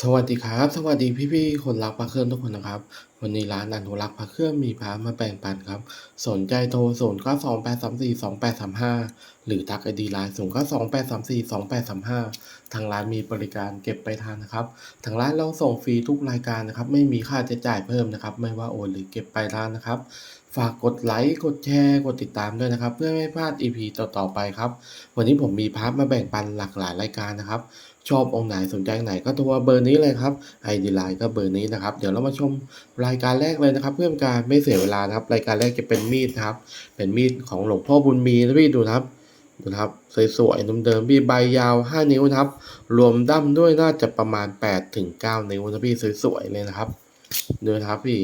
สวัสดีครับ สวัสดีพี่ๆคนรักพระเครื่องทุกคนนะครับ วันนี้ร้านอนุรักษ์พระเครื่องมีพระมาแบ่งปันครับ สนใจโทร0 9 2 8 3 4 2 8 3 5หรือทักไอดีไลน์0 9 2 8 3 4 2 8 3 5ทางร้านมีบริการเก็บไปทานนะครับ ทางร้านเราส่งฟรีทุกรายการนะครับ ไม่มีค่าใช้จ่ายเพิ่มนะครับ ไม่ว่าโอนหรือเก็บไปทานนะครับ ฝากกดไลค์กดแชร์กดติดตามด้วยนะครับ เพื่อไม่พลาด EP ต่อๆไปครับ วันนี้ผมมีพาร์ทมาแบ่งปันหลากหลายรายการนะครับ ชอบองค์ไหนสนใจไหนก็โทรเบอร์นี้เลยครับไอดีไลน์ก็เบอร์นี้นะครับ เดี๋ยวเรามาชมรายการแรกเลยนะครับเพื่อนการไม่เสียเวลานะครับ รายการแรกจะเป็นมีดครับ เป็นมีดของหลวงพ่อบุญมีนะพี่ดูนะครับดูนะครับสวยๆเดิมๆพี่ใบยาว 5 นิ้วนะครับ รวมดั้มด้วยน่าจะประมาณ8ถึง9นิ้วนะพี่สวยๆเลยนะครับดูนะครับพี่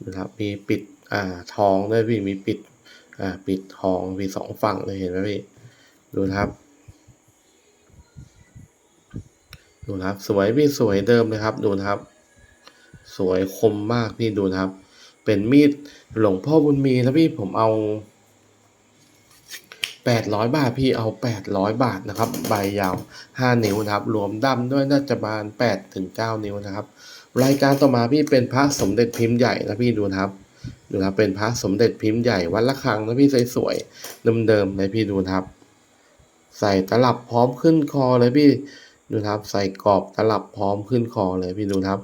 ดูนะครับมีปิดอ่าทองด้วยพี่มีปิดอ่าปิดทองมีสองฝั่งเลยเห็นไหมพี่ดูนะครับ ดูนะครับ สวยพี่สวยเดิมเลยครับ ดูนะครับ สวยคมมากพี่ดูนะครับ เป็นมีดหลวงพ่อบุญมีนะพี่ผมเอาแปดร้อยบาทพี่เอาแปดร้อยบาทนะครับ ใบยาวห้านิ้วนะครับ รวมดั้มด้วยน่าจะประมาณแปดถึงเก้านิ้วนะครับ รายการต่อมาพี่เป็นพระสมเด็จพิมพ์ใหญ่นะพี่ดูนะครับ ดูนะเป็นพระสมเด็จพิมพ์ใหญ่วัดละคังนะพี่สวยๆเดิมๆเลยพี่ดูนะครับ ใส่ตลับพร้อมขึ้นคอเลยพี่ ดูครับใส่กรอบตลับพร้อมขึ้นคอเลยพี่ดูครับ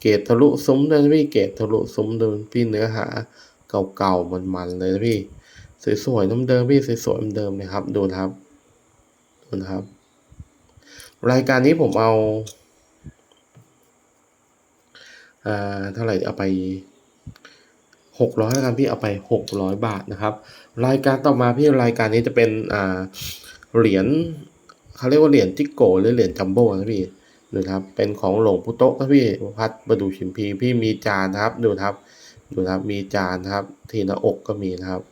เกตทะลุซุ้มเลยนะพี่เกตทะลุซุ้มดูพี่เนื้อหาเก่าๆมันๆเลยนะพี่สวยๆเดิมๆพี่สวยๆเดิมๆเลยครับดูนะครับ ดูนะครับ รายการนี้ผมเอาอ่าเท่าไหร่เอาไปหกร้อยแล้วกันพี่เอาไปหกร้อยบาทนะครับ รายการต่อมาพี่รายการนี้จะเป็นอ่าเหรียญ เขาเรียกว่าเหรียญจิกโกหรือเหรียญจัมโบ้นะพี่ดูนะครับ เป็นของหลวงปู่โต๊ะนะพี่พัดประดูชิมพีพี่มีจานนะครับดูนะครับ ดูนะครับมีจานนะครับ ที่หน้าอกก็มีนะครับ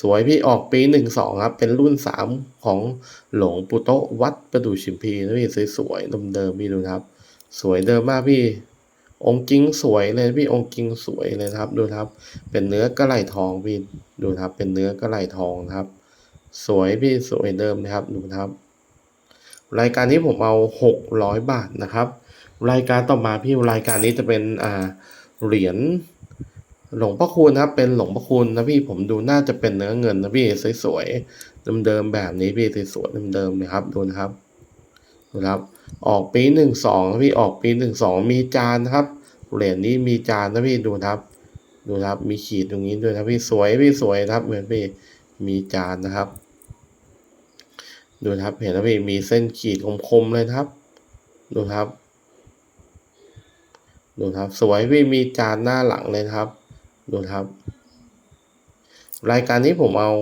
สวยพี่ออกปีหนึ่งสองครับ เป็นรุ่นสามของหลวงปู่โตะวัดประดูชิมพีนะพี่สวยๆเดิมๆพี่ดูนะครับ สวยเดิมมากพี่องค์จริงสวยเลยพี่องค์จริงสวยเลยครับดูนะครับ เป็นเนื้อกระไหลทองพี่ดูนะครับ เป็นเนื้อกระไหลทองนะครับ สวยพี่สวยเดิมนะครับดูนะครับ รายการนี้ผมเอาหกร้อยบาทนะครับ รายการต่อมาพี่รายการนี้จะเป็นอ่าเหรียญหลวงพ่อคูณนะครับ เป็นหลวงพ่อคูณนะพี่ผมดูน่าจะเป็นเนื้อเงินนะพี่สวยๆเดิมๆแบบนี้พี่สวยๆเดิมๆนะครับดูนะครับดูนะครับออกปีหนึ่งสองพี่ออกปีหนึ่งสองมีจานนะครับเหรียญนี้มีจานนะพี่ดูนะครับ ดูนะครับมีขีดตรงนี้ด้วยนะพี่สวยพี่สวยครับเหมือนพี่มีจานนะครับ ดูครับ เห็นแล้วพี่มีเส้นขีดคมๆเลยครับ ดูครับ ดูครับ สวยพี่มีจานหน้าหลังเลยครับ ดูครับ รายการนี้ผมเอา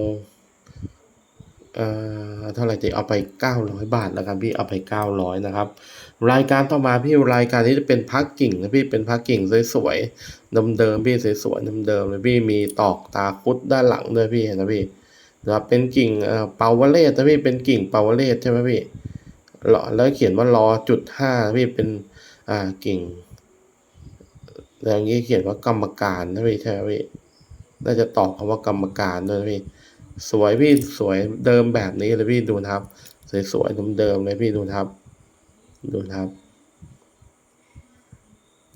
เอ่อเท่าไหร่ดีเอาไปเก้าร้อยบาทแล้วกันพี่เอาไปเก้าร้อยนะครับ รายการต่อมาพี่รายการนี้จะเป็นพักกิ่งนะพี่เป็นพักกิ่งสวยๆเดิมๆพี่สวยๆเดิมๆเลยพี่มีตอกตาคุดด้านหลังด้วยพี่เห็นนะพี่ นะครับเป็นกิ่งเอ่อเปาวเลตนะพี่เป็นกิ่งเปาวเลตใช่ไหมพี่แล้วเขียนว่ารอจุดห้าพี่เป็นอ่ากิ่งแล้วอย่างนี้เขียนว่ากรรมการนะพี่ใช่ไหมพี่น่าจะตอกคำว่ากรรมการด้วยนะพี่สวยพี่สวยเดิมแบบนี้เลยพี่ดูนะครับ สวยๆเดิมๆเลยพี่ดูนะครับ ดูนะครับ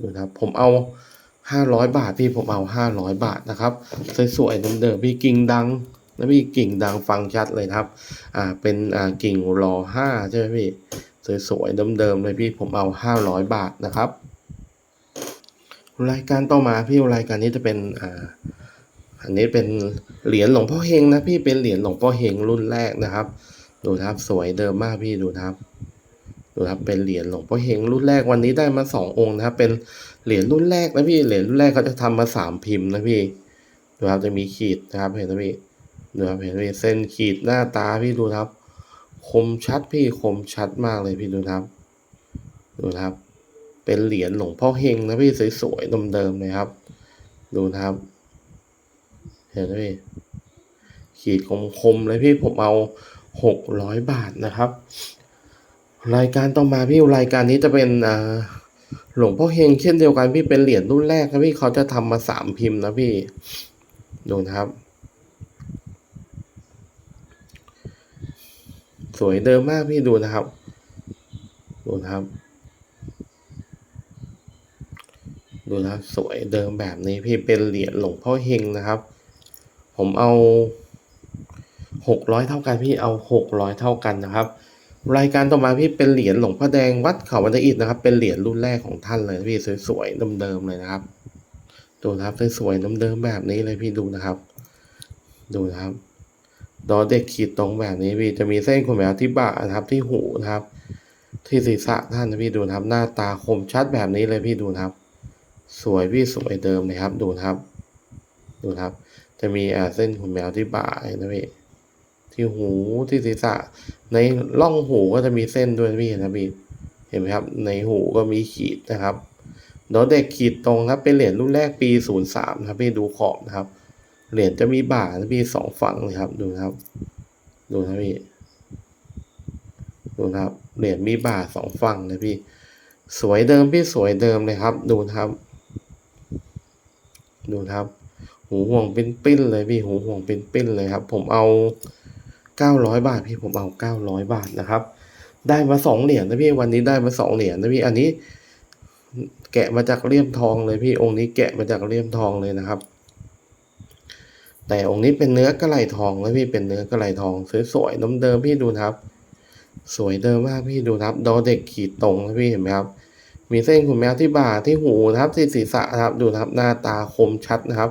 ดูนะครับ ผมเอาห้าร้อยบาทพี่ผมเอาห้าร้อยบาทนะครับ สวยๆเดิมๆพี่กิ่งดัง แล้วพี่กิ่งดังฟังชัดเลยครับ อ่า เป็นอ่ากิ่งรอห้าใช่ไหมพี่ สวยๆเดิมๆเลยพี่ผมเอาห้าร้อยบาทนะครับ รายการต่อมาพี่รายการนี้จะเป็นอ่าอันนี้เป็นเหรียญหลวงพ่อเฮงนะพี่เป็นเหรียญหลวงพ่อเฮงรุ่นแรกนะครับ ดูครับสวยเดิมมากพี่ดูครับดูครับเป็นเหรียญหลวงพ่อเฮงรุ่นแรกวันนี้ได้มาสององค์นะครับ เป็นเหรียญรุ่นแรกนะพี่เหรียญรุ่นแรกเขาจะทำมาสามพิมพ์นะพี่ดูครับจะมีขีดนะครับเห็นไหมพี่ ดูครับเห็นไหมเส้นขีดหน้าตาพี่ดูครับ คมชัดพี่คมชัดมากเลยพี่ดูครับ ดูครับ เป็นเหรียญหลวงพ่อเฮงนะพี่สวยๆเดิมๆเลยครับ ดูครับ เห็นไหมขีดคมๆเลยพี่ผมเอาหกร้อยบาทนะครับ รายการต่อมาพี่รายการนี้จะเป็นอ่าหลวงพ่อเฮงเช่นเดียวกันพี่เป็นเหรียญรุ่นแรกนะพี่เขาจะทำมาสามพิมพ์นะพี่ดูนะครับ สวยเดิมมากพี่ดูนะครับ ดูนะครับ ดูนะครับสวยเดิมแบบนี้พี่เป็นเหรียญหลวงพ่อเฮงนะครับ ผมเอาหกร้อยเท่ากันพี่เอาหกร้อยเท่ากันนะครับ รายการต่อมาพี่เป็นเหรียญหลวงพ่อแดงวัดเขาวันอิฐนะครับ เป็นเหรียญรุ่นแรกของท่านเลยพี่สวยๆเดิมๆเลยนะครับ ดูนะครับสวยๆเดิมๆแบบนี้เลยพี่ดูนะครับ ดูนะครับ ดอเด็กขีดตรงแบบนี้พี่จะมีเส้นขนแมวที่บ่านะครับที่หูนะครับ ที่ศีรษะท่านนะพี่ดูนะครับ หน้าตาคมชัดแบบนี้เลยพี่ดูนะครับ สวยพี่สวยเดิมเลยครับ ดูนะครับ ดูนะครับ จะมีเส้นขนแมวที่บ่านะพี่ที่หูที่ศีรษะ ในร่องหูก็จะมีเส้นด้วยพี่เห็นะพี่เห็นไหมครับ ในหูก็มีขีดนะครับดอเด็กขีดตรงครับเป็นเหรียญรุ่นแรกปีศูนย์สามครับพี่ดูขอบนะครับ เหรียญจะมีบ่านะพี่สองฝั่งเลยครับ ดูนะครับ ดูนะพี่ ดูนะครับ เหรียญมีบ่าสองฝั่งนะพี่ สวยเดิมพี่สวยเดิมเลยครับ ดูนะครับ ดูนะครับ หูห่วงเป็นปิ้นเลยพี่หูห่วงเป็นปิ้นเลยครับ ผมเอาเก้าร้อยบาทพี่ผมเอาเก้าร้อยบาทนะครับ ได้มาสองเหรียญนะพี่วันนี้ได้มาสองเหรียญนะพี่อันนี้ แกะมาจากเลี่ยมทองเลยพี่องค์นี้แกะมาจากเลี่ยมทองเลยนะครับ แต่องค์นี้เป็นเนื้อกระไหลทองแล้วพี่เป็นเนื้อกระไหลทองสวยๆน้ำเดิมพี่ดูครับ สวยเดิมมากพี่ดูครับดอเด็กขีดตรงนะพี่เห็นไหมครับ มีเส้นขนแมวที่บ่าที่หูนะครับที่ศีรษะนะครับดูครับหน้าตาคมชัดนะครับ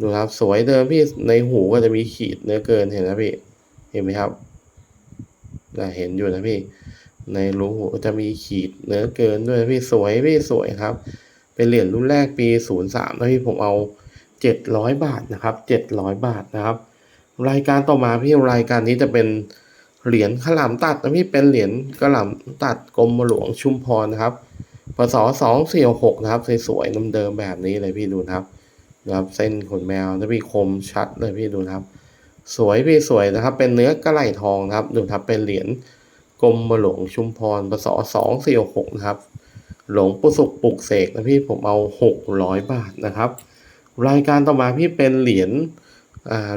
ดูครับสวยเดิมพี่ในหูก็จะมีขีดเนื้อเกินเห็นนะพี่เห็นไหมครับเห็นอยู่นะพี่ ในรูหูจะมีขีดเนื้อเกินด้วยพี่สวยพี่สวยครับ เป็นเหรียญรุ่นแรกปีศูนย์สามนะพี่ผมเอา เจ็ดร้อยบาทนะครับเจ็ดร้อยบาทนะครับ รายการต่อมาพี่รายการนี้จะเป็นเหรียญขลามตัดนะพี่เป็นเหรียญกระหล่ำตัดกรมหลวงชุมพรนะครับพศสองสี่หกนะครับสวยๆเดิมๆแบบนี้เลยพี่ดูนะครับนะครับ เส้นขนแมวนะพี่คมชัดเลยพี่ดูนะครับ สวยพี่สวยนะครับ เป็นเนื้อกระไหลทองนะครับ ดูครับเป็นเหรียญกรมหลวงชุมพรพศสองสี่หกนะครับ หลวงปู่สุขปลุกเสกนะพี่ผมเอาหกร้อยบาทนะครับ รายการต่อมาพี่เป็นเหรียญ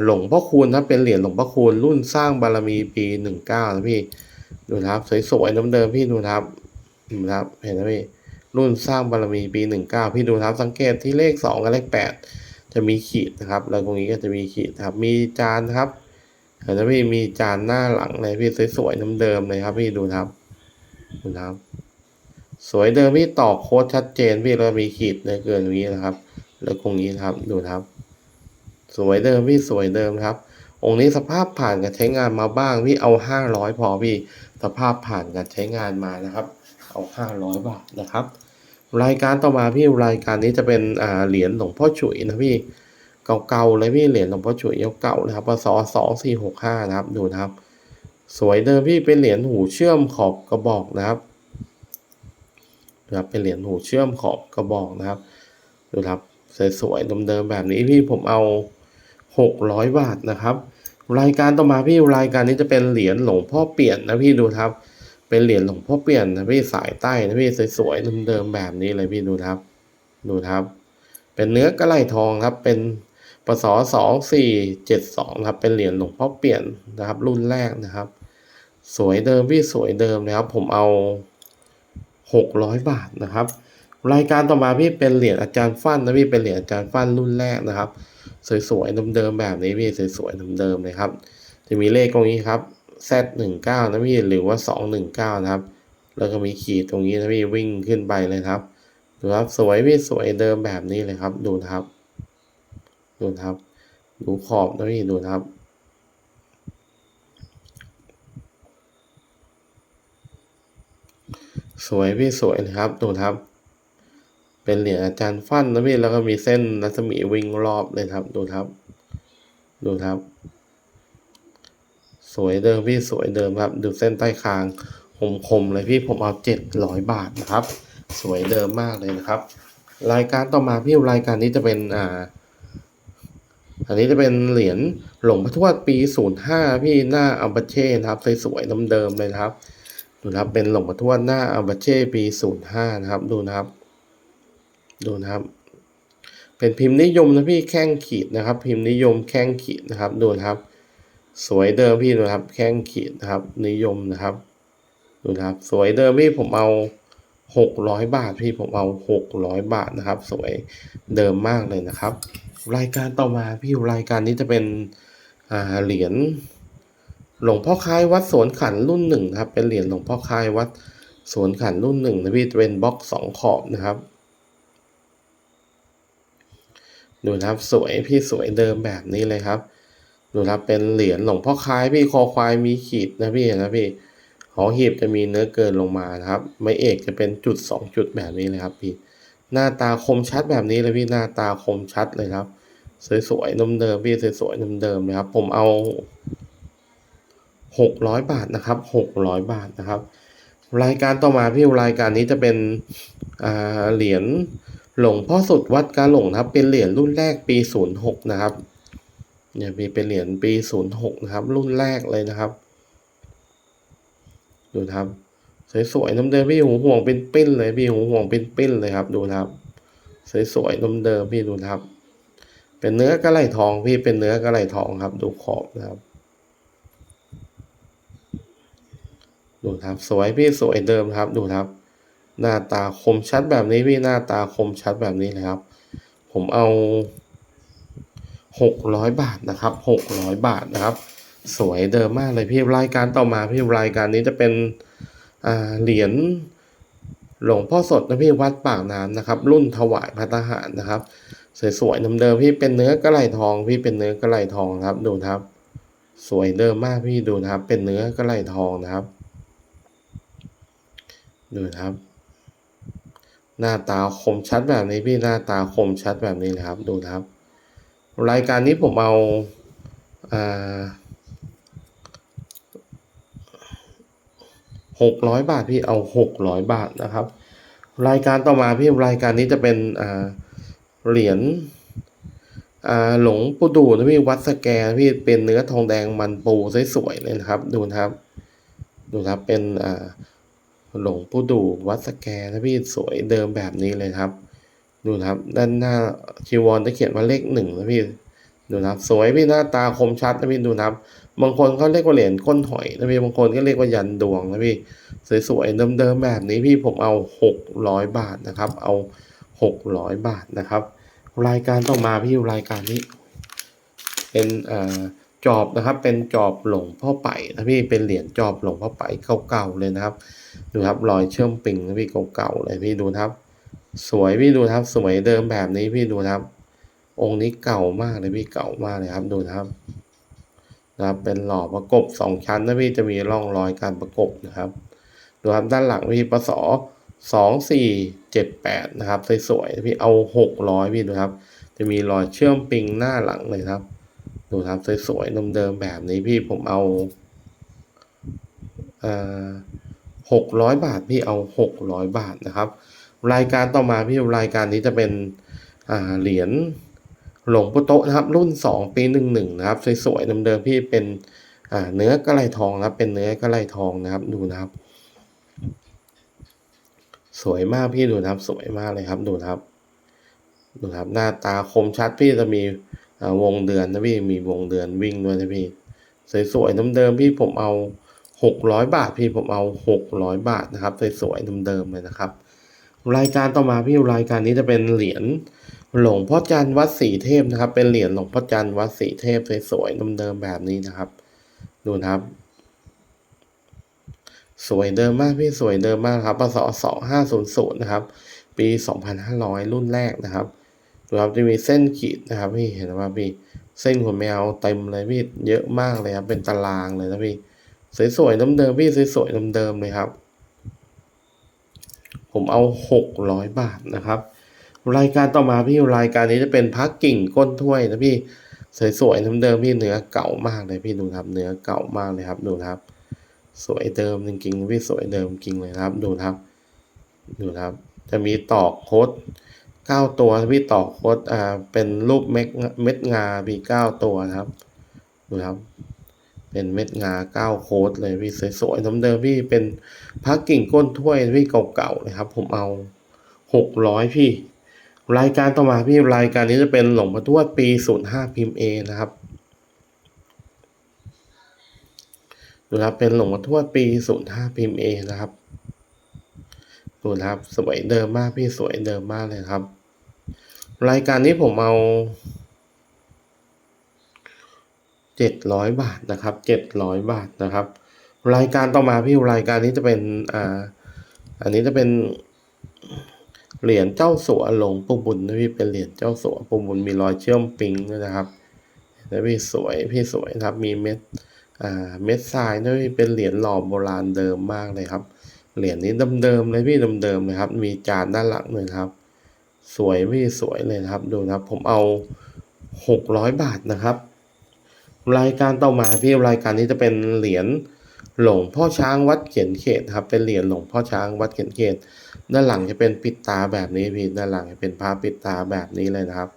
หลวงพ่อคูณนะเป็นเหรียญหลวงพ่อคูณรุ่นสร้างบารมีปีหนึ่งเก้านะพี่ดูนะครับสวยๆเดิมๆพี่ดูนะครับครับเห็นไหมพี่รุ่นสร้างบารมีปีหนึ่งเก้าพี่ดูนะครับสังเกตที่เลขสองกับเลขแปดจะมีขีดนะครับ แล้วตรงนี้ก็จะมีขีดครับมีจานครับเห็นไหมพี่มีจานหน้าหลังเลยพี่สวยๆเดิมๆเลยครับ พี่ดูนะครับดูนะครับ สวยเดิมพี่ต่อโค้ดชัดเจนพี่แล้วมีขีดเนื้อเกินนี้นะครับ แล้วตรงนี้ครับดูครับ สวยเดิมพี่สวยเดิมครับ องค์นี้สภาพผ่านการใช้งานมาบ้างพี่เอาห้าร้อยพอพี่สภาพผ่านการใช้งานมานะครับ เอาห้าร้อยบาทนะครับ รายการต่อมาพี่รายการนี้จะเป็นอ่าเหรียญหลวงพ่อฉุยนะพี่เก่าๆเลยพี่เหรียญหลวงพ่อฉุยเก่าๆนะครับพศสองสี่หกห้านะครับดูนะครับ สวยเดิมพี่เป็นเหรียญหูเชื่อมขอบกระบอกนะครับนะครับเป็นเหรียญหูเชื่อมขอบกระบอกนะครับดูครับ สวยๆเดิมๆแบบนี้พี่ผมเอาหกร้อยบาทนะครับ รายการต่อมาพี่รายการนี้จะเป็นเหรียญหลวงพ่อเปลี่ยนนะพี่ดูครับ เป็นเหรียญหลวงพ่อเปลี่ยนนะพี่สายใต้นะพี่สวยๆเดิมๆแบบนี้เลยพี่ดูครับ ดูครับ เป็นเนื้อกระไหลทองครับ เป็นปศสองสี่เจ็ดสองครับ เป็นเหรียญหลวงพ่อเปลี่ยนนะครับ รุ่นแรกนะครับ สวยเดิมพี่สวยเดิมนะครับ ผมเอาหกร้อยบาทนะครับ รายการต่อมาพี่เป็นเหรียญอาจารย์ฟันนะพี่เป็นเหรียญอาจารย์ฟันรุ่นแรกนะครับ สวยๆเดิมๆแบบนี้พี่สวยๆเดิมๆเลยครับ จะมีเลขตรงนี้ครับ Z หนึ่งเก้านะพี่หรือว่าสองหนึ่งเก้านะครับ แล้วก็มีขีดตรงนี้นะพี่วิ่งขึ้นไปเลยครับดูครับสวยพี่สวยเดิมแบบนี้เลยครับดูนะครับ ดูนะครับ ดูขอบนะพี่ดูนะครับสวยพี่สวยเลยครับดูนะครับ เป็นเหรียญอาจารย์ฟั่นนะพี่แล้วก็มีเส้นรัศมีวิ่งรอบเลยครับ ดูครับ ดูครับ สวยเดิมพี่สวยเดิมครับ ดูเส้นใต้คางคมๆเลยพี่ผมเอาเจ็ดร้อยบาทนะครับ สวยเดิมมากเลยนะครับ รายการต่อมาพี่รายการนี้จะเป็นอ่า อันนี้จะเป็นเหรียญหลวงพ่อทวดปีศูนย์ห้าพี่หน้าอัลบาเช่นะครับสวยๆเดิมๆเลยครับ ดูครับเป็นหลวงพ่อทวดหน้าอัลบาเช่ปีศูนย์ห้านะครับ ดูนะครับ ดูนะครับ เป็นพิมพ์นิยมนะพี่แข้งขีดนะครับ พิมพ์นิยมแข้งขีดนะครับ ดูนะครับ สวยเดิมพี่ดูนะครับ แข้งขีดนะครับ นิยมนะครับ ดูนะครับ สวยเดิมพี่ผมเอาหกร้อยบาทพี่ผมเอาหกร้อยบาทนะครับ สวยเดิมมากเลยนะครับ รายการต่อมาพี่รายการนี้จะเป็นเหรียญหลวงพ่อคล้ายวัดสวนขันรุ่นหนึ่งนะครับ เป็นเหรียญหลวงพ่อคล้ายวัดสวนขันรุ่นหนึ่งนะพี่เป็นบล็อกสองขอบนะครับ ดูนะครับสวยพี่สวยเดิมแบบนี้เลยครับ ดูนะครับเป็นเหรียญหลวงพ่อคล้ายพี่คอควายมีขีดนะพี่นะพี่หอหีบจะมีเนื้อเกินลงมานะครับ ไม้เอกจะเป็นจุดสองจุดแบบนี้เลยครับพี่ หน้าตาคมชัดแบบนี้เลยพี่หน้าตาคมชัดเลยครับ สวยๆนมเดิมพี่สวยๆนมเดิมเลยครับ ผมเอาหกร้อยบาทนะครับหกร้อยบาทนะครับ รายการต่อมาพี่รายการนี้จะเป็นเหรียญ หลวงพ่อสุดวัดกาหลงนะครับ เป็นเหรียญรุ่นแรกปีศูนย์หกนะครับเนี่ยมีเป็นเหรียญปีศูนย์หกนะครับ รุ่นแรกเลยนะครับ ดูครับ สวยๆน้ำเดิมพี่หูห่วงเป็นปิ้นเลยพี่หูห่วงเป็นปิ้นเลยครับ ดูครับ สวยๆน้ำเดิมพี่ดูครับ เป็นเนื้อกระไหลทองพี่เป็นเนื้อกระไหลทองครับ ดูขอบนะครับดูครับ สวยพี่สวยเดิมครับ ดูครับ หน้าตาคมชัดแบบนี้พี่หน้าตาคมชัดแบบนี้เลยครับ ผมเอาหกร้อยบาทนะครับหกร้อยบาทนะครับ สวยเดิมมากเลยพี่รายการต่อมาพี่รายการนี้จะเป็นเหรียญหลวงพ่อสดนะพี่วัดปากน้ำนะครับ รุ่นถวายพระทหารนะครับ สวยๆเดิมๆพี่เป็นเนื้อกระไหลทอง พี่เป็นเนื้อกระไหลทองครับ ดูนะครับ สวยเดิมมากพี่ดูนะครับ เป็นเนื้อกระไหลทองนะครับ ดูนะครับ หน้าตาคมชัดแบบนี้พี่หน้าตาคมชัดแบบนี้เลยครับดูครับ รายการนี้ผมเอาหกร้อยบาทพี่เอาหกร้อยบาทนะครับ รายการต่อมาพี่รายการนี้จะเป็นเหรียญหลงปูดูนะพี่วัดสแกนพี่เป็นเนื้อทองแดงมันปูสวยๆเลยนะครับ ดูนะครับ ดูครับเป็นอ่า หลวงปู่ดูวัดสแกนะพี่สวยเดิมแบบนี้เลยครับ ดูนะครับ ด้านหน้าชีวรจะเขียนว่าเลขหนึ่งนะพี่ดูนะครับ สวยพี่หน้าตาคมชัดนะพี่ดูนะครับ บางคนเขาเรียกว่าเหรียญก้นหอยนะพี่บางคนก็เรียกว่ายันดวงนะพี่สวยๆเดิมๆแบบนี้พี่ผมเอาหกร้อยบาทนะครับ เอาหกร้อยบาทนะครับ รายการต่อมาพี่รายการนี้ เป็นเอ่อ จอบนะครับ เป็นจอบหลงพ่อไปนะพี่เป็นเหรียญจอบหลงพ่อไปเก่าๆเลยนะครับ ดูครับรอยเชื่อมปิงนะพี่เก่าๆเลยพี่ดูครับ สวยพี่ดูครับสวยเดิมแบบนี้พี่ดูครับ องค์นี้เก่ามากเลยพี่เก่ามากเลยครับดูครับนะครับเป็นหล่อประกบสองชั้นนะพี่จะมีร่องรอยการประกบนะครับ ดูครับด้านหลังพี่ปศสองสี่เจ็ดแปดนะครับสวยๆพี่เอาหกร้อยพี่ดูครับ จะมีรอยเชื่อมปิงหน้าหลังเลยครับ ดูครับสวยๆเดิมๆแบบนี้พี่ผมเอาเออหกร้อยบาทพี่เอาหกร้อยบาทนะครับ รายการต่อมาพี่รายการนี้จะเป็นอ่าเหรียญหลงปู่โตะนะครับ รุ่นสองปีหนึ่งหนึ่งนะครับสวยๆเดิมๆพี่เป็นอ่าเนื้อกระไหลทองนะครับ เป็นเนื้อกระไหลทองนะครับดูนะครับ สวยมากพี่ดูนะครับ สวยมากเลยครับดูนะครับดูนะครับหน้าตาคมชัดพี่จะมี วงเดือนนะพี่มีวงเดือนวิ่งด้วยนะพี่สวยๆเดิมๆพี่ผมเอาหกร้อยบาทพี่ผมเอาหกร้อยบาทนะครับสวยๆเดิมๆเลยนะครับ รายการต่อมาพี่รายการนี้จะเป็นเหรียญหลวงพ่อจันทร์วัดศรีเทพนะครับ เป็นเหรียญหลวงพ่อจันทร์วัดศรีเทพสวยๆเดิมๆแบบนี้นะครับ ดูนะครับ สวยเดิมมากพี่สวยเดิมมากครับปศสองห้าศูนย์ศูนย์นะครับ ปีสองพันห้าร้อยรุ่นแรกนะครับ ครับจะมีเส้นขีดนะครับพี่เห็นไหมพี่เส้นหัวแมวเต็มเลยพี่เยอะมากเลยครับเป็นตารางเลยนะพี่สวยๆเดิมๆพี่สวยๆเดิมๆเลยครับ ผมเอาหกร้อยบาทนะครับ รายการต่อมาพี่รายการนี้จะเป็นพักกิ่งก้นถ้วยนะพี่สวยๆเดิมๆพี่เนื้อเก่ามากเลยพี่ดูครับ เนื้อเก่ามากเลยครับดูครับ สวยเดิมจริงๆพี่สวยเดิมจริงเลยครับ ดูครับ ดูครับ จะมีตอกโคด เก้าตัวพี่ตอกโคดอ่าเป็นรูปเม็ดเม็ดงาพี่เก้าตัวนะครับดูครับ เป็นเม็ดงาเก้าโคดเลยพี่สวยๆน้ำเดิมพี่เป็นพักกิ่งก้นถ้วยพี่เก่าๆเลยครับ ผมเอาหกร้อยพี่ รายการต่อมาพี่รายการนี้จะเป็นหลวงพ่อทวดปีศูนย์ห้าพิมพ์เอนะครับดูครับเป็นหลวงพ่อทวดปีศูนย์ห้าพิมพ์เอนะครับ ดูนะครับ สวยเดิมมากพี่สวยเดิมมากเลยครับ รายการนี้ผมเอาเจ็ดร้อยบาทนะครับเจ็ดร้อยบาทนะครับ รายการต่อมาพี่รายการนี้จะเป็นอ่าอันนี้จะเป็นเหรียญเจ้าสัวหลงปูบุญนะพี่เป็นเหรียญเจ้าสัวปูบุญมีรอยเชื่อมปิงด้วยนะครับแล้วพี่สวยพี่สวยครับมีเม็ดอ่าเม็ดทรายนะพี่เป็นเหรียญหล่อโบราณเดิมมากเลยครับ เหรียญนี้เดิมๆเลยพี่เดิมๆเลยครับ มีจานด้านหลังเลยครับ สวยพี่สวยเลยครับ ดูนะครับ ผมเอาหกร้อยบาทนะครับ รายการต่อมาพี่รายการนี้จะเป็นเหรียญหลวงพ่อช้างวัดเขียนเขตครับ เป็นเหรียญหลวงพ่อช้างวัดเขียนเขต ด้านหลังจะเป็นปิดตาแบบนี้พี่ด้านหลังจะเป็นพระปิดตาแบบนี้เลยนะครับ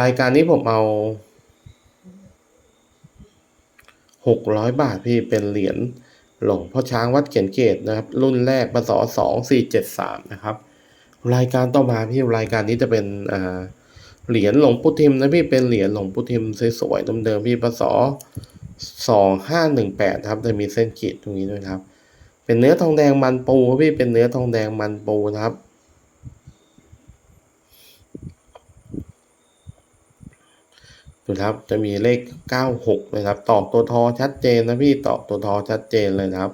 รายการนี้ผมเอาหกร้อยบาทพี่เป็นเหรียญ หลวงพ่อช้างวัดเขียนเกตนะครับ รุ่นแรกปศสองสี่เจ็ดสามนะครับ รายการต่อมาพี่รายการนี้จะเป็นเหรียญหลวงปู่ทิมนะพี่เป็นเหรียญหลวงปู่ทิมสวยๆเดิมๆพี่ปศสองห้าหนึ่งแปดครับจะมีเส้นขีดตรงนี้ด้วยครับ เป็นเนื้อทองแดงมันปูพี่เป็นเนื้อทองแดงมันปูนะครับ ครับ จะมีเลขเก้าหกนะครับ ตอกตัวทอชัดเจนนะพี่ตอกตัวทอชัดเจนเลยนะครับ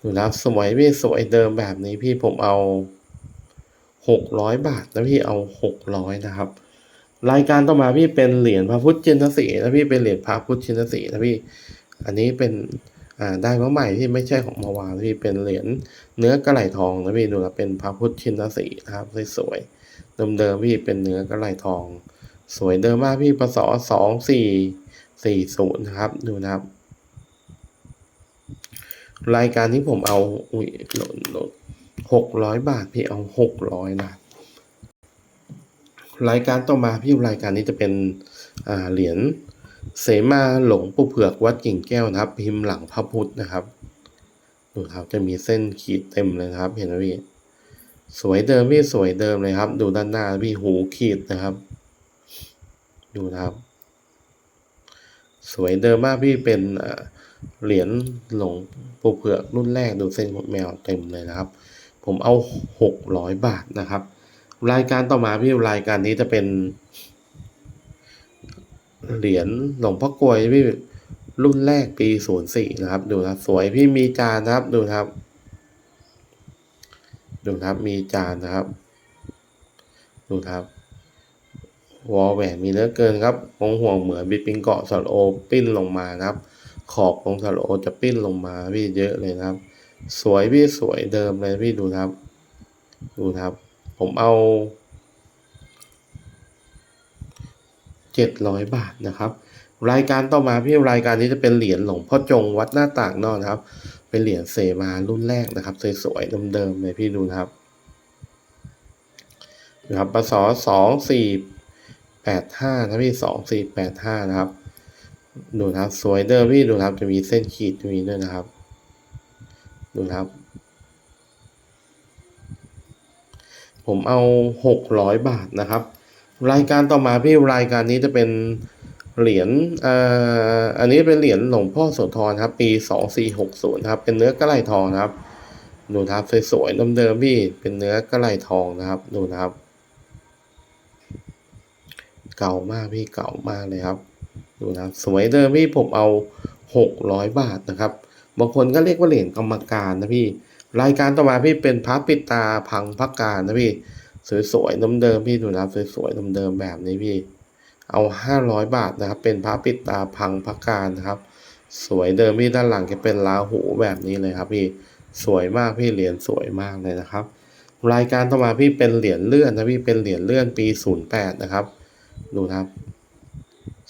ดูครับสวยพี่สวยเดิมแบบนี้พี่ผมเอาหกร้อยบาทนะพี่เอาหกร้อยนะครับ รายการต่อมาพี่เป็นเหรียญพระพุทธชินสีนะพี่เป็นเหรียญพระพุทธชินสีนะพี่ อันนี้เป็นอ่าได้มาใหม่ที่ไม่ใช่ของมาวานพี่เป็นเหรียญเนื้อกระไหลทองนะพี่ดูนะเป็นพระพุทธชินสีนะครับสวยๆเดิมๆพี่เป็นเนื้อกระไหลทอง สวยเดิมมากพี่ปศสองสี่สี่ศูนย์นะครับดูนะครับ รายการที่ผมเอาอุ้ยหล่นหล่นหกร้อยบาทพี่เอาหกร้อยบาทรายการต่อมาพี่รายการนี้จะเป็นอ่าเหรียญเสมาหลงปูเผือกวัดกิ่งแก้วนะครับ พิมพ์หลังพระพุทธนะครับดูครับจะมีเส้นขีดเต็มเลยครับ เห็นไหมพี่สวยเดิมพี่สวยเดิมเลยครับ ดูด้านหน้าพี่หูขีดนะครับ ดูนะครับ สวยเดิมมากพี่เป็นเหรียญหลงปู่เผือกรุ่นแรกดูเส้นแมวเต็มเลยนะครับ ผมเอาหกร้อยบาทนะครับ รายการต่อมาพี่รายการนี้จะเป็น เหรียญหลวงพ่อกลวยพี่รุ่นแรกปีศูนย์สี่นะครับ ดูนะครับสวยพี่มีจานนะครับดูครับ ดูครับมีจานนะครับ ดูครับ วอลแหวนมีเนื้อเกินครับวงห่วงเหมือนบิดปิงเกาะสโลโอปิ้นลงมานะครับ ขอบของสโลโอจะปิ้นลงมาพี่เยอะเลยนะครับ สวยพี่สวยเดิมเลยพี่ดูครับ ดูครับ ผมเอาเจ็ดร้อยบาทนะครับ รายการต่อมาพี่รายการนี้จะเป็นเหรียญหลวงพ่อจงวัดหน้าต่างนอกนะครับ เป็นเหรียญเสมารุ่นแรกนะครับ สวยๆเดิมๆเลยพี่ดูครับนะครับปศสองสี่ แปดห้านะพี่สองสี่แปดห้านะครับ ดูนะครับสวยเดิมพี่ดูนะครับจะมีเส้นขีดตรงนี้ด้วยนะครับ ดูนะครับ ผมเอาหกร้อยบาทนะครับ รายการต่อมาพี่รายการนี้จะเป็นเหรียญอ่ออันนี้เป็นเหรียญหลวงพ่อโสธรครับ ปีสองสี่หกศูนย์ครับ เป็นเนื้อกระไหลทองนะครับ ดูนะครับสวยๆเดิมๆพี่เป็นเนื้อกระไหลทองนะครับ ดูนะครับ เก่ามากพี่เก่ามากเลยครับ ดูนะครับสวยเดิมพี่ผมเอาหกร้อยบาทนะครับ บางคนก็เรียกว่าเหรียญกรรมการนะพี่ รายการต่อมาพี่เป็นพระปิตาพังพักการนะพี่ สวยๆเดิมพี่ดูนะครับสวยๆเดิมแบบนี้พี่ เอาห้าร้อยบาทนะครับ เป็นพระปิตาพังพักการนะครับ สวยเดิมพี่ด้านหลังจะเป็นลาหูแบบนี้เลยครับพี่ สวยมากพี่เหรียญสวยมากเลยนะครับรายการต่อมาพี่เป็นเหรียญเลื่อนนะพี่เป็นเหรียญเลื่อนปีศูนย์แปดนะครับ ดูนะครับ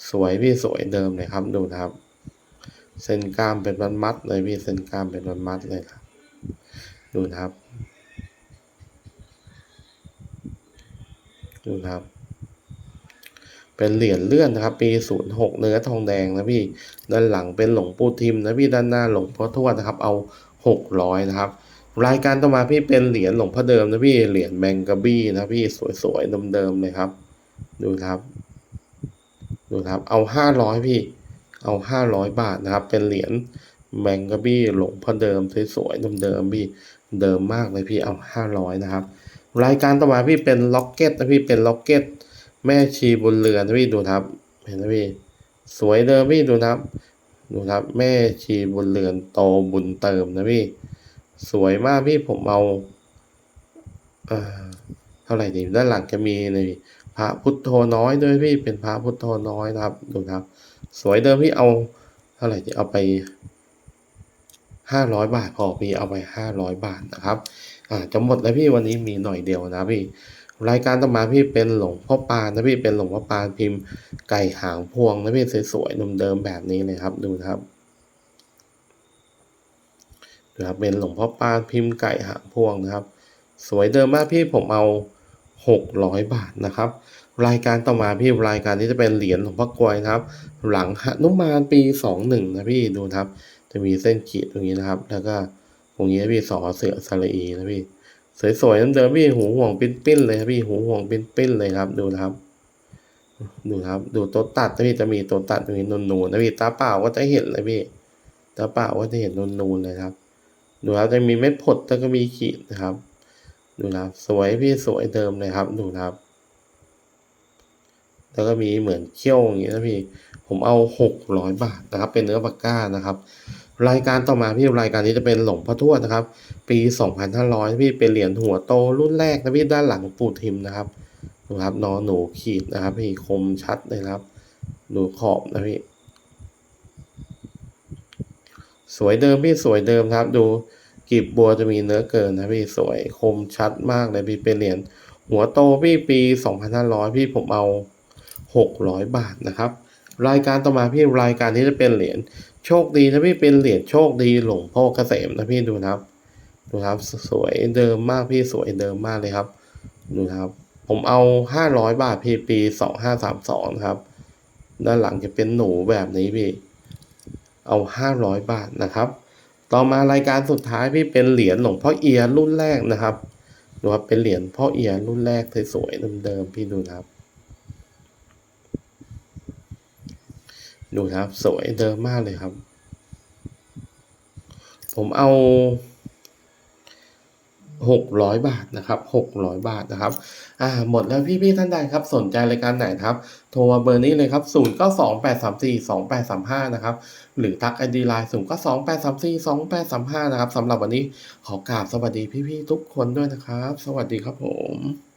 สวยพี่สวยเดิมเลยครับดูนะครับ เส้นกล้ามเป็นมัดเลยพี่เส้นกล้ามเป็นมัดเลยครับ ดูนะครับ ดูนะครับ เป็นเหรียญเลื่อนนะครับ ปีศูนย์หกเนื้อทองแดงนะพี่ด้านหลังเป็นหลวงปู่ทิมนะพี่ด้านหน้าหลวงพ่อทวดนะครับ เอาหกร้อยนะครับรายการต่อมาพี่เป็นเหรียญหลวงพ่อเดิมนะพี่เหรียญแมงกะบี้นะพี่สวยๆเดิมๆเลยครับ ดูครับ ดูครับ เอาห้าร้อยพี่ เอาห้าร้อยบาทนะครับ เป็นเหรียญแมงกะบี้หลงพ่อเดิมสวยๆเดิมๆพี่ เดิมมากเลยพี่ เอาห้าร้อยนะครับ รายการต่อมาพี่เป็นล็อกเก็ตนะพี่ เป็นล็อกเก็ตแม่ชีบนเรือนะพี่ดูครับ เห็นไหมพี่ สวยเดิมพี่ดูครับ ดูครับ แม่ชีบนเรือนโตบุญเติมนะพี่ สวยมากพี่ผมเอาเอ่อเท่าไหร่ดีด้านหลังจะมีเลย พระพุทโธน้อยด้วยพี่เป็นพระพุทโธน้อยนะครับดูครับ สวยเดิมพี่เอาเท่าไหร่ดีเอาไปห้าร้อยบาทพอพี่เอาไปห้าร้อยบาทนะครับอ่าจะหมดแล้วพี่วันนี้มีหน่อยเดียวนะพี่รายการต่อมาพี่เป็นหลวงพ่อปานนะพี่เป็นหลวงพ่อปานพิมพ์ไก่หางพวงนะพี่สวยๆเดิมๆแบบนี้เลยครับดูครับดูครับเป็นหลวงพ่อปานพิมพ์ไก่หางพวงนะครับ สวยเดิมมากพี่ผมเอา หกร้อยบาทนะครับ รายการต่อมาพี่รายการนี้จะเป็นเหรียญหลวงพ่อกลวยนะครับ หลังหนุมานปีสองหนึ่งนะพี่ดูนะครับ จะมีเส้นขีดตรงนี้นะครับ แล้วก็ตรงนี้พี่สอเสือสระอีนะพี่สวยๆเดิมๆพี่หูห่วงปิ้นๆเลยครับพี่หูห่วงปิ้นๆเลยครับดูนะครับดูนะครับดูตัวตัดนะพี่จะมีตัวตัดตรงนี้นูนๆนะพี่ตาเปล่าก็จะเห็นเลยพี่ตาเปล่าก็จะเห็นนูนๆเลยครับ ดูครับจะมีเม็ดผดแล้วก็มีขีดนะครับ ดูนะครับสวยพี่สวยเดิมเลยครับดูนะครับ แล้วก็มีเหมือนเขี้ยวอย่างนี้นะพี่ ผมเอาหกร้อยบาทนะครับ เป็นเนื้อปากก้านะครับ รายการต่อมาพี่รายการนี้จะเป็นหลงพ่อทวดนะครับ ปีสองพันห้าร้อยพี่เป็นเหรียญหัวโตรุ่นแรกนะพี่ด้านหลังปูทิมนะครับดูครับนอหนูขีดนะครับ พี่คมชัดเลยครับ ดูขอบนะพี่สวยเดิมพี่สวยเดิมครับ ดู กีบบัวจะมีเนื้อเกินนะพี่สวยคมชัดมากเลยพี่เป็นเหรียญหัวโตพี่ปีสองพันห้าร้อยพี่ผมเอาหกร้อยบาทนะครับ รายการต่อมาพี่รายการนี้จะเป็นเหรียญโชคดีนะพี่เป็นเหรียญโชคดีหลวงพ่อเกษมนะพี่ดูนะครับ ดูครับสวยเดิมมากพี่สวยเดิมมากเลยครับ ดูครับ ผมเอาห้าร้อยบาทพี่ปีสองห้าสามสองครับด้านหลังจะเป็นหนูแบบนี้พี่เอาห้าร้อยบาทนะครับ ต่อมารายการสุดท้ายพี่เป็นเหรียญหลวงพ่อเอียรุ่นแรกนะครับดูครับเป็นเหรียญพ่อเอียรุ่นแรกสวยๆเดิมๆพี่ดูนะครับ ดูนะครับ สวยเดิมมากเลยครับ ผมเอา หกร้อยบาทนะครับหกร้อยบาทนะครับอ่าหมดแล้วพี่ๆท่านใดครับสนใจรายการไหนครับ โทรมาเบอร์นี้เลยครับศูนย์เก้าสองแปดสามสี่สองแปดสามห้านะครับ หรือทักไอดีไลน์ศูนย์เก้าสองแปดสามสี่สองแปดสามห้านะครับสำหรับวันนี้ขอกราบสวัสดีพี่ๆทุกคนด้วยนะครับ สวัสดีครับผม